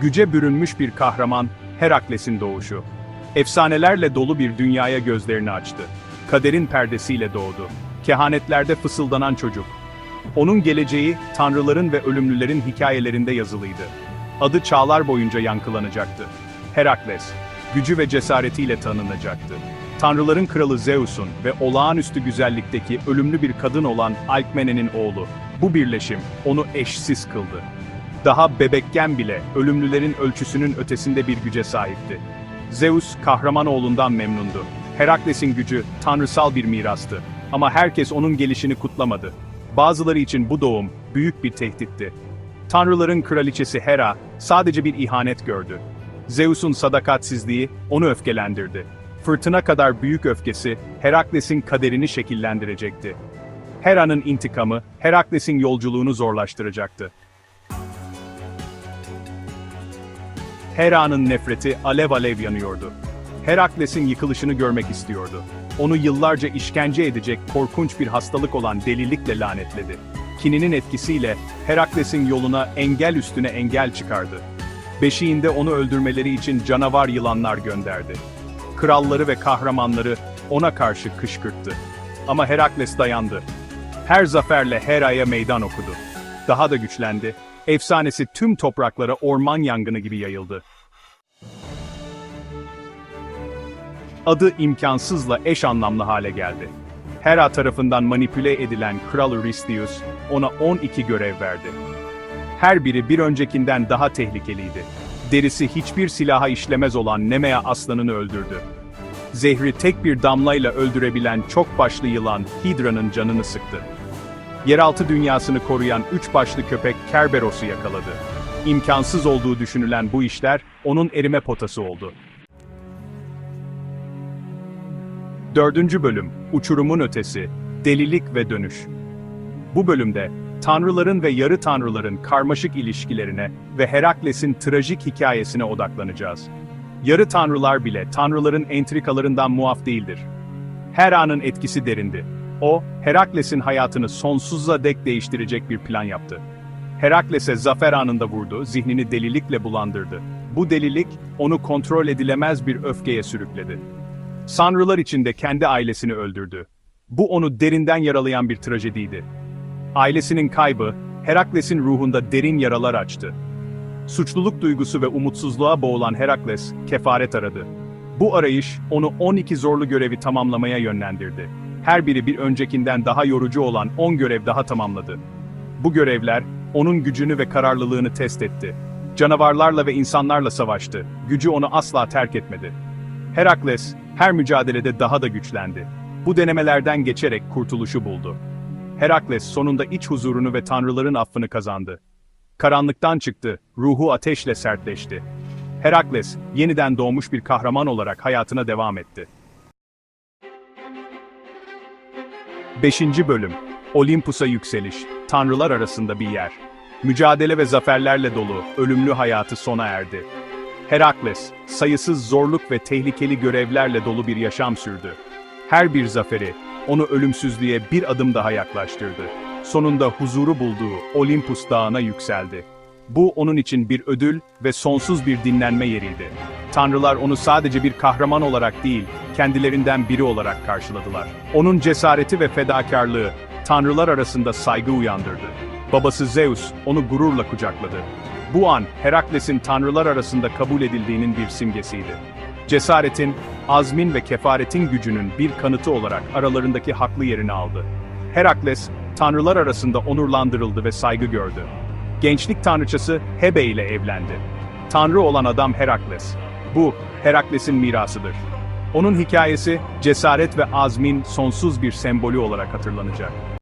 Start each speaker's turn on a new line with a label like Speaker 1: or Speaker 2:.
Speaker 1: Güce bürünmüş bir kahraman, Herakles'in doğuşu. Efsanelerle dolu bir dünyaya gözlerini açtı. Kaderin perdesiyle doğdu. Kehanetlerde fısıldanan çocuk. Onun geleceği, tanrıların ve ölümlülerin hikayelerinde yazılıydı. Adı çağlar boyunca yankılanacaktı. Herakles, gücü ve cesaretiyle tanınacaktı. Tanrıların kralı Zeus'un ve olağanüstü güzellikteki ölümlü bir kadın olan Alkmene'nin oğlu. Bu birleşim onu eşsiz kıldı. Daha bebekken bile ölümlülerin ölçüsünün ötesinde bir güce sahipti. Zeus kahraman oğlundan memnundu. Herakles'in gücü tanrısal bir mirastı. Ama herkes onun gelişini kutlamadı. Bazıları için bu doğum büyük bir tehditti. Tanrıların kraliçesi Hera sadece bir ihanet gördü. Zeus'un sadakatsizliği onu öfkelendirdi. Fırtına kadar büyük öfkesi Herakles'in kaderini şekillendirecekti. Hera'nın intikamı Herakles'in yolculuğunu zorlaştıracaktı. Hera'nın nefreti alev alev yanıyordu. Herakles'in yıkılışını görmek istiyordu. Onu yıllarca işkence edecek korkunç bir hastalık olan delilikle lanetledi. Kininin etkisiyle Herakles'in yoluna engel üstüne engel çıkardı. Beşiğinde onu öldürmeleri için canavar yılanlar gönderdi. Kralları ve kahramanları ona karşı kışkırttı. Ama Herakles dayandı. Her zaferle Hera'ya meydan okudu. Daha da güçlendi. Efsanesi tüm topraklara orman yangını gibi yayıldı. Adı imkansızla eş anlamlı hale geldi. Hera tarafından manipüle edilen Kral Eurystheus ona 12 görev verdi. Her biri bir öncekinden daha tehlikeliydi. Derisi hiçbir silaha işlemez olan Nemea aslanını öldürdü. Zehri tek bir damlayla öldürebilen çok başlı yılan Hydra'nın canını sıktı. Yeraltı dünyasını koruyan üç başlı köpek Kerberos'u yakaladı. İmkansız olduğu düşünülen bu işler onun erime potası oldu. Dördüncü bölüm, Uçurumun Ötesi, Delilik ve Dönüş. Bu bölümde, tanrıların ve yarı tanrıların karmaşık ilişkilerine ve Herakles'in trajik hikayesine odaklanacağız. Yarı tanrılar bile tanrıların entrikalarından muaf değildir. Her anın etkisi derindi. O, Herakles'in hayatını sonsuza dek değiştirecek bir plan yaptı. Herakles'e zafer anında vurdu, zihnini delilikle bulandırdı. Bu delilik, onu kontrol edilemez bir öfkeye sürükledi. Sanrılar içinde kendi ailesini öldürdü. Bu onu derinden yaralayan bir trajediydi. Ailesinin kaybı, Herakles'in ruhunda derin yaralar açtı. Suçluluk duygusu ve umutsuzluğa boğulan Herakles, kefaret aradı. Bu arayış, onu 12 zorlu görevi tamamlamaya yönlendirdi. Her biri bir öncekinden daha yorucu olan 10 görev daha tamamladı. Bu görevler, onun gücünü ve kararlılığını test etti. Canavarlarla ve insanlarla savaştı. Gücü onu asla terk etmedi. Herakles, her mücadelede daha da güçlendi. Bu denemelerden geçerek kurtuluşu buldu. Herakles sonunda iç huzurunu ve tanrıların affını kazandı. Karanlıktan çıktı, ruhu ateşle sertleşti. Herakles, yeniden doğmuş bir kahraman olarak hayatına devam etti. 5. Bölüm Olympus'a yükseliş, tanrılar arasında bir yer. Mücadele ve zaferlerle dolu, ölümlü hayatı sona erdi. Herakles, sayısız zorluk ve tehlikeli görevlerle dolu bir yaşam sürdü. Her bir zaferi, onu ölümsüzlüğe bir adım daha yaklaştırdı. Sonunda huzuru bulduğu Olympus dağına yükseldi. Bu onun için bir ödül ve sonsuz bir dinlenme yeriydi. Tanrılar onu sadece bir kahraman olarak değil, kendilerinden biri olarak karşıladılar. Onun cesareti ve fedakarlığı, tanrılar arasında saygı uyandırdı. Babası Zeus, onu gururla kucakladı. Bu an, Herakles'in tanrılar arasında kabul edildiğinin bir simgesiydi. Cesaretin, azmin ve kefaretin gücünün bir kanıtı olarak aralarındaki haklı yerini aldı. Herakles, tanrılar arasında onurlandırıldı ve saygı gördü. Gençlik tanrıçası Hebe ile evlendi. Tanrı olan adam Herakles. Bu, Herakles'in mirasıdır. Onun hikayesi, cesaret ve azmin sonsuz bir sembolü olarak hatırlanacak.